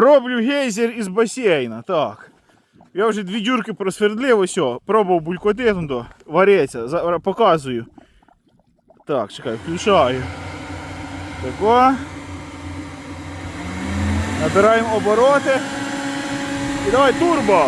Роблю гейзер із басейна. Так. Я вже дві дюрки просвердлив, ось, пробував булькоти, то показую. Так, чекай, включаю. Тако. Набираємо обороти. І давай турбо.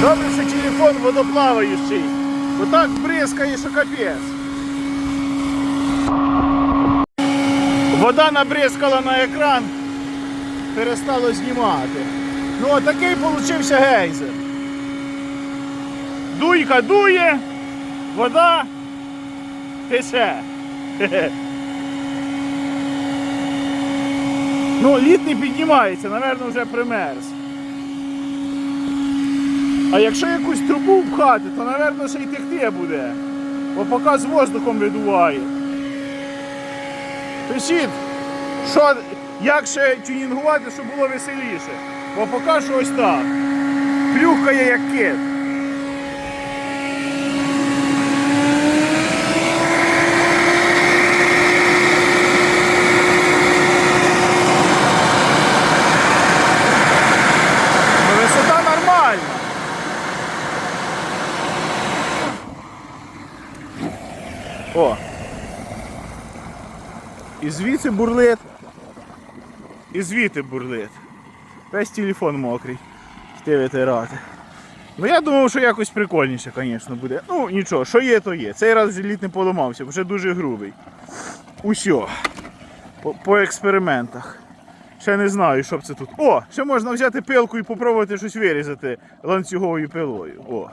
Добре, що телефон водоплаваючий. Бо так бризкає, що капець. Вода набризкала на екран, перестало знімати. Ну, отакий получився гейзер. Дуйка дує, вода тече. Хе-хе. Ну, лід не піднімається, напевно, вже примерз. А якщо якусь трубу впхати, то, напевно, ще й текти буде. Бо поки з воздухом видуває. Пишіть, що, як ще тюнінгувати, щоб було веселіше. Бо поки що ось так. Плюхає як кит. О. І звідси бурлит. І звідти бурлит. Весь телефон мокрий. Йти витирати. Ну я думав, що якось прикольніше, звісно, буде. Ну нічого, що є, то є. Цей раз лід не поламався, вже дуже грубий. Усьо. По, по експериментах. Ще не знаю, що б це тут. О! Ще можна взяти пилку і попробувати щось вирізати ланцюговою пилою. О.